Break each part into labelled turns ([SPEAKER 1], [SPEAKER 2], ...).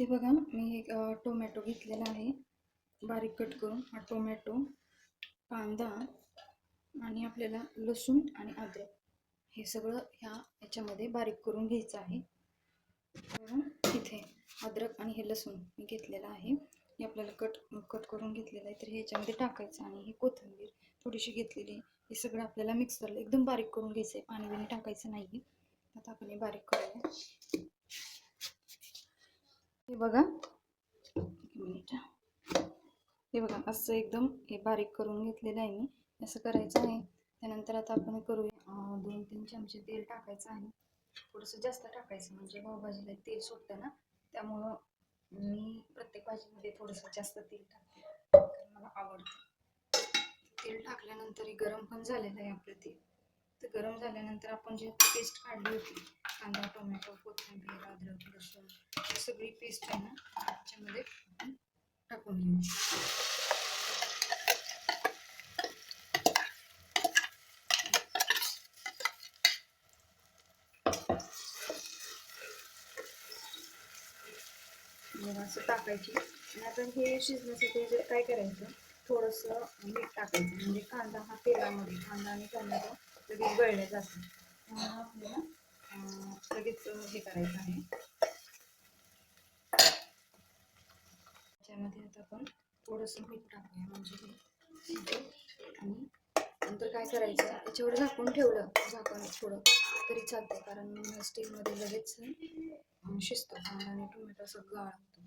[SPEAKER 1] इथे बघा मी एक टोमॅटो घेतलेला आहे. बारीक कट करून हा टोमॅटो कांदा आणि आपल्याला लसूण आणि अद्रक हे सगळं ह्या याच्यामध्ये बारीक करून घ्यायचं आहे. इथे अद्रक आणि हे लसूण मी घेतलेलं आहे. हे आपल्याला कट कट करून घेतलेलं आहे तर हे याच्यामध्ये टाकायचं आणि ही कोथिंबीर थोडीशी घेतलेली आहे. हे सगळं आपल्याला मिक्सरला एकदम बारीक करून घ्यायचं आहे. पाणी बिणी टाकायचं नाही आता आपण हे बारीक करूया. हे बघा. एक मिनिट. हे बघा असं एकदम हे बारीक करून घेतलेलं आहे मी. असं करायचं आहे. त्यानंतर आता आपण करूया. दोन तीन चमचे तेल टाकायचं आहे. थोडंसं जास्त टाकायचं म्हणजे पावभाजीला तेल सुटतं ना त्यामुळं मी प्रत्येक भाजीमध्ये थोडंसं जास्त तेल टाकते. कारण मला आवडतं. तेल टाकल्यानंतर गरम पण झालेलं आहे आपलं तेल. तर गरम झाल्यानंतर आपण जे पेस्ट काढली होती कांदा टोमॅटो कोथिंबीर अद्रक लसूण ही सगळी पेस्ट आहे ना त्याच्यामध्ये आपण टाकून घेऊ. मग असं टाकायची. आणि आता हे शिजण्यासाठी जे काय करायचं थोडंसं मीठ टाकायचं. म्हणजे कांदा हा तेलामध्ये कांदा आणि टोमॅटो लगेच गळले जातात म्हणून आपल्याला लगेच हे करायचं आहे. त्यामध्ये आता आपण थोडंसं मीठ टाकूया म्हणजे हे आणि नंतर काय करायचं याच्यावर झाकून ठेवलं झाकण थोडं तरी चालतंय कारण स्टीलमध्ये लगेच शिजतो. आणि टोमॅटो असं गाळ होतो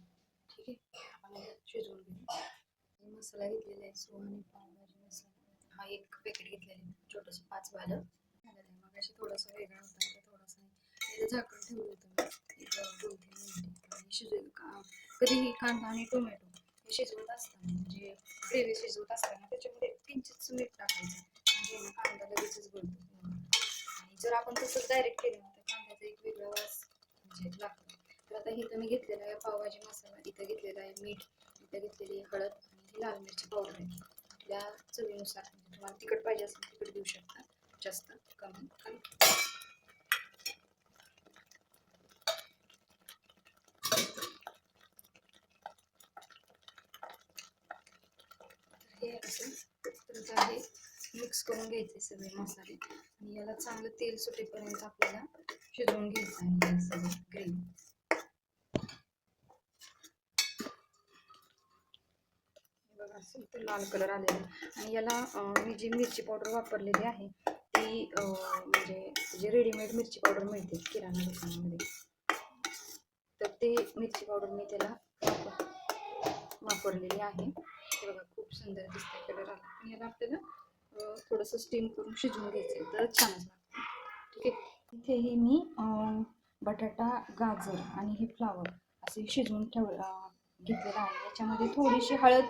[SPEAKER 1] ठीक आहे? आपण शिजवून घेऊ मसाला घेतलेला आहे सोहाणी पावभाजी मसाला. हा एक पॅकेट घेतलेलं आहे छोटंसं पाच वालं. मग अशी थोडंसं वेगळं होतं झाकण ठेवलं होतं एक दोन तीन शिजवेल का कधीही कांदा आणि टोमॅटो हे शिजवत असताना म्हणजे ग्रेव्ही शिजवत असताना त्याच्यामध्ये किंचित मीठ टाकायचं म्हणजे कांदा लगेचच गळतो आणि जर आपण तसंच डायरेक्ट केलं ना तर कांद्याचा एक वेगळा वास म्हणजे लागतो तर आता इथं मी घेतलेला आहे पावभाजी मसाला इथं घेतलेला आहे मीठ इथं घेतलेली आहे हळद आणि लाल मिरची पावडर आहे आपल्या चवीनुसार म्हणजे तुम्हाला तिखट पाहिजे असेल तिखट देऊ शकता. जास्त कमी कमी हे असं तुमचं हे मिक्स करून घ्यायचे सगळे मसाले. आणि याला चांगलं तेल सुटेपर्यंत आपल्याला शिजवून घ्यायचं आहे हे सगळं ग्रेव्ही. बघा लाल कलर आलेला आहे. आणि याला मी जी मिरची पावडर वापरलेली आहे ती म्हणजे जी रेडीमेड मिरची पावडर मिळते किराणा दुकानामध्ये तर ते मिरची पावडर मी त्याला वापरलेली आहे. ते बघा खूप सुंदर दिसते कलर आला. आणि याला आपल्याला थोडंसं स्टीम करून शिजवून घ्यायचं तर छान ठीक आहे? इथेही मी बटाटा गाजर आणि हे फ्लावर असे शिजवून ठेव घेतलेलं आहे. याच्यामध्ये थोडीशी हळद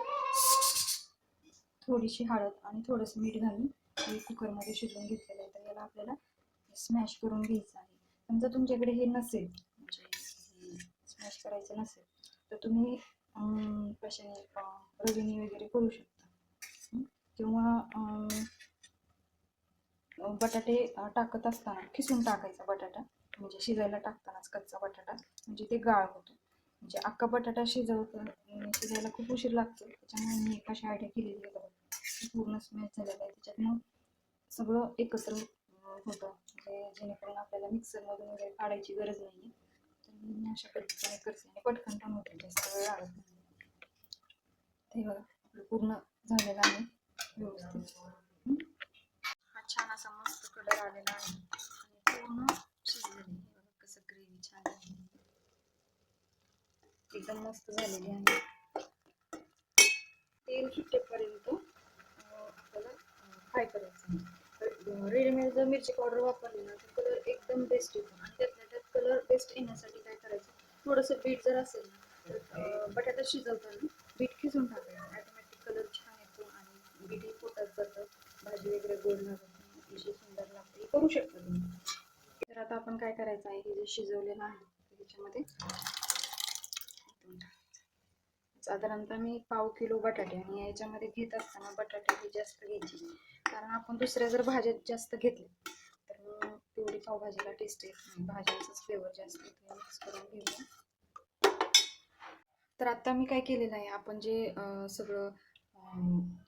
[SPEAKER 1] थोडीशी हळद आणि थोडंसं मीठ घालून हे कुकरमध्ये शिजवून घेतलेलं आहे. तर याला आपल्याला स्मॅश करून घ्यायचं आहे. समजा तुमच्याकडे हे नसेल म्हणजे स्मॅश करायचं नसेल तर तुम्ही कशाने रजनी वगैरे करू शकता. बटाटे टाकत असताना खिसून टाकायचा बटाटा. म्हणजे शिजायला टाकतानाच कच्चा बटाटा. म्हणजे ते गाळ होतो. म्हणजे अख्खा बटाटा शिजवत शिजायला खूप उशीर लागतो. त्याच्यामुळे मी एक अशी आयडिया केलेली आहे पूर्ण स्मॅच झालेला आहे. त्याच्यात मग सगळं एकत्र होतं. म्हणजे जेणेकरून आपल्याला मिक्सरमधून वगैरे काढायची गरज नाही आहे तर मी अशा पद्धतीने करते आणि पटकन पण होते जास्त वेळ लागत नाही ते बघा पूर्ण झालेलं आहे. व्यवस्थित. छान असा कलर आलेला आहे. पूर्ण शिजलेली कसं ग्रेव्ही छान आहे. एकदम मस्त झालेली आहे. तेल सुटेपर्यंत अं, फ्राय करायचं आहे. रेडीमेड जर मिरची पावडर वापरली ना तर कलर एकदम बेस्ट येतो. आणि त्यातल्या त्यात कलर बेस्ट येण्यासाठी काय करायचं? थोडंसं बीट जर असेल ना तर बटाटा शिजवताना बीट खिसून टाकायचं. ॲटोमॅटिक कलर छान येतो. आणि बीटही पोटात जातं. भाजी वगैरे गोड लागत नाही अतिशय सुंदर लागते हे करू शकता तुम्ही. तर आता आपण काय करायचं आहे? हे जे शिजवलेलं आहे त्याच्यामध्ये साधारणतः मी पाव किलो बटाटे आणि याच्यामध्ये घेत असताना बटाटे ही जास्त घ्यायची. कारण आपण दुसऱ्या जर भाज्यात जास्त घेतले तर मग तेवढी पावभाजीला टेस्ट येत नाही. भाज्यांचाच फ्लेवर जास्त येतो मिक्स करून घेऊया. तर आत्ता मी काय केलेलं आहे आपण जे सगळं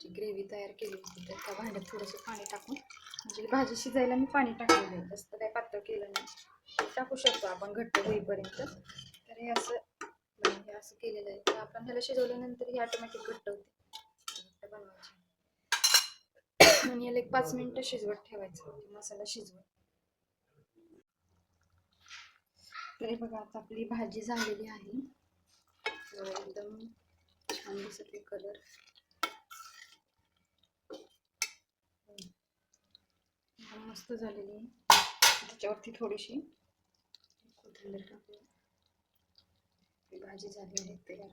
[SPEAKER 1] जी ग्रेव्ही तयार केली होती तर त्या भांड्यात थोडंसं पाणी टाकून म्हणजे भाजी शिजायला मी पाणी टाकलेलं आहे. जास्त काय पातळ केलं नाही. टाकू शकतो आपण घट्ट होईपर्यंत. तर हे असं म्हणजे हे असं केलेलं आहे. तर आपण ह्याला शिजवल्यानंतर ही ऑटोमॅटिक घट्ट होते. बनवायची. आणि याला एक पाच मिनिटं शिजवत ठेवायचं. म्हणजे मसाला शिजवत तरी बघा आता आपली भाजी झालेली आहे. तर एकदम छान दिसत आहे कलर एकदम मस्त झालेली आहे. त्याच्यावरती थोडीशी. कोथिंबीर टाकूया भाजी झालेली आहे तयार.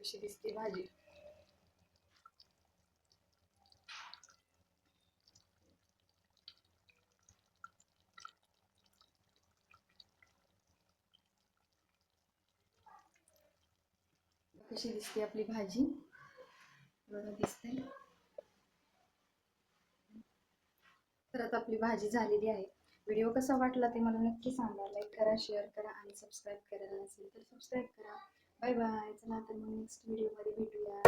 [SPEAKER 1] कशी दिसते भाजी? कशी दिसते आपली भाजी? बघा दिसते. तर आता आपली भाजी झालेली आहे. व्हिडिओ कसा वाटला ते मला नक्की सांगा. लाईक करा शेअर करा आणि सबस्क्राईब करायला नसेल तर सबस्क्राईब करा. बाय बाय चला तर मग नेक्स्ट व्हिडिओमध्ये भेटूया.